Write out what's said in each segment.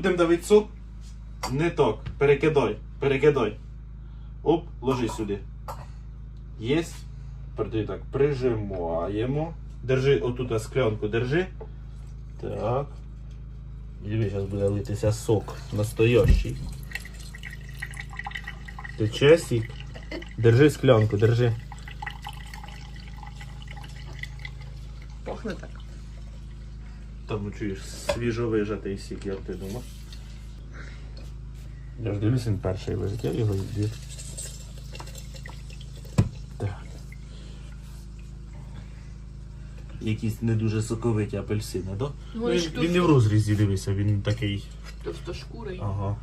Будемо давити сок. Не так. Перекидай. Перекидай. Оп, ложи сюди. Єсть. Так прижимаємо. Держи отут склянку, держи. Так. Диви, зараз буде литися сок настоящий. Тече сік. Держи склянку, держи. Пахне так. Там ну, чуєш свіжо вижатий сік, як ти думав. Я ж дивлюсь, він перший лежить, я його йду. Так. Якісь не дуже соковиті апельсини, да? Ну, вони він, ж він не в розрізі дивися, він такий. Товстошкурий. Ага.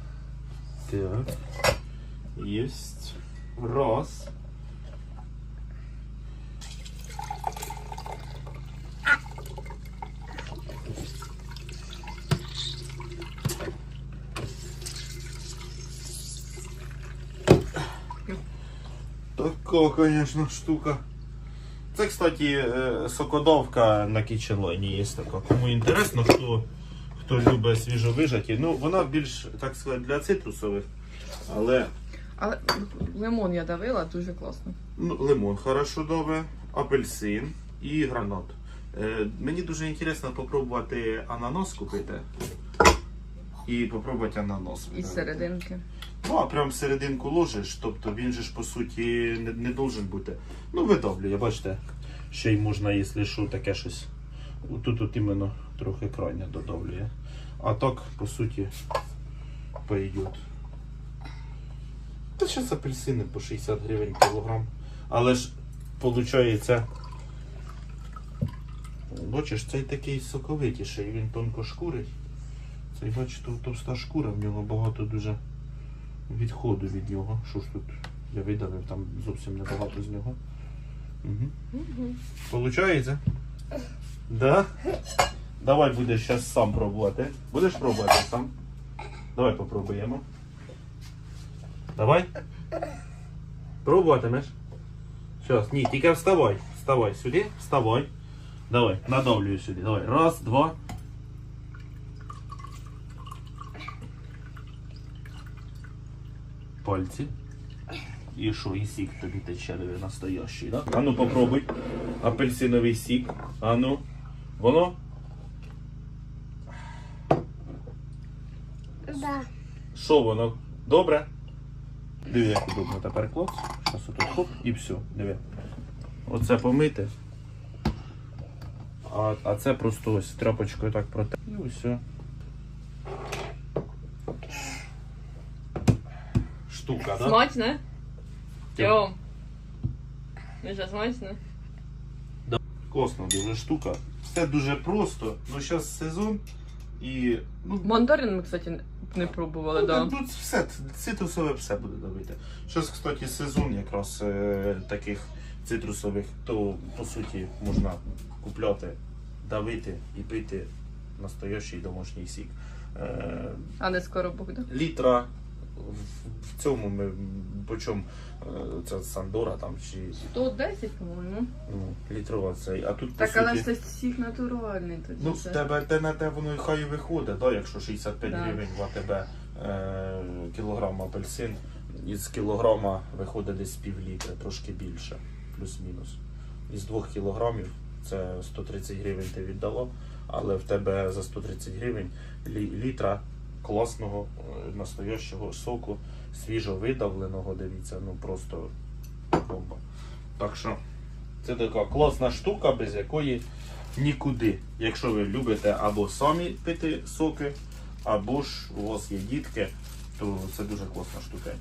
Так. Єсть. Раз. Така, конечно, штука. Це, кстати, е, сокодовка на кічелоні є така. Кому інтересно, хто, хто любить свіжовижаті. Ну, вона більш, так сказати, для цитрусових. Але Але лимон я давила, дуже класно. ну, лимон хорошо добре, апельсин і гранат. Е, мені дуже інтересно попробувати ананас купити. І попробувати ананас. Із серединки. Ну, а прям серединку ложиш, тобто він же ж по суті не, не должен бути. Ну, видавлює, бачите, ще й можна, якщо що, таке щось. Тут от іменно трохи крайне додавлює. А так, по суті, пойдет. Та зараз апельсини по 60 гривень кілограм. Але ж, виходить, бачиш, цей такий соковитіший, він тонко шкурить. Цей, бачите, товста шкура, в нього багато дуже відходу від нього. Що ж тут? Я видавив, там зовсім небагато з нього. Угу. Угу. Получається? Да? Давай будеш зараз сам пробувати. Будеш пробувати сам? Давай попробуємо. Давай. Пробуватимеш? Зараз, ні, тільки вставай. Вставай сюди, вставай. Давай, надавлюю сюди. Давай. Раз, два. Пальці. І що, і сік тобі тече настоящий, да? А ну попробуй. Апельсиновий сік. А ну. Воно? Да. Що воно? Добре? Диви, як удобно тепер клоц. Зараз отут хоп і все. Диви. Оце помити. А, а це просто ось тряпочкою так проте. І все. Штука, да? Смачне? Тьом. Ну що, смачно? Класна дуже штука. Все дуже просто. Ну зараз сезон і. Ну, Мандарин ми, кстати, не пробували, ну, да. Тут все, цитрусове все буде давити. Зараз, кстати, сезон якраз е, таких цитрусових, то по суті можна купляти, давити і пити настоящий домашній сік. Е, А не скоро буде. літра в, цьому ми по чому е, це Сандора там чи 110, по-моєму. ну, літрова цей. А тут по Так, але ж це всіх натуральний тоді. Ну, в це. тебе те на те воно і хай і виходить, да, якщо 65 Так. гривень в АТБ е, кілограм апельсин, із кілограма виходить десь пів літра, трошки більше, плюс-мінус. Із 2 кілограмів це 130 гривень ти віддала, але в тебе за 130 гривень лі- літра класного е, настоящого соку, свіжо видавленого, дивіться, ну просто бомба. Так що це така класна штука, без якої нікуди. Якщо ви любите або самі пити соки, або ж у вас є дітки, то це дуже класна штука.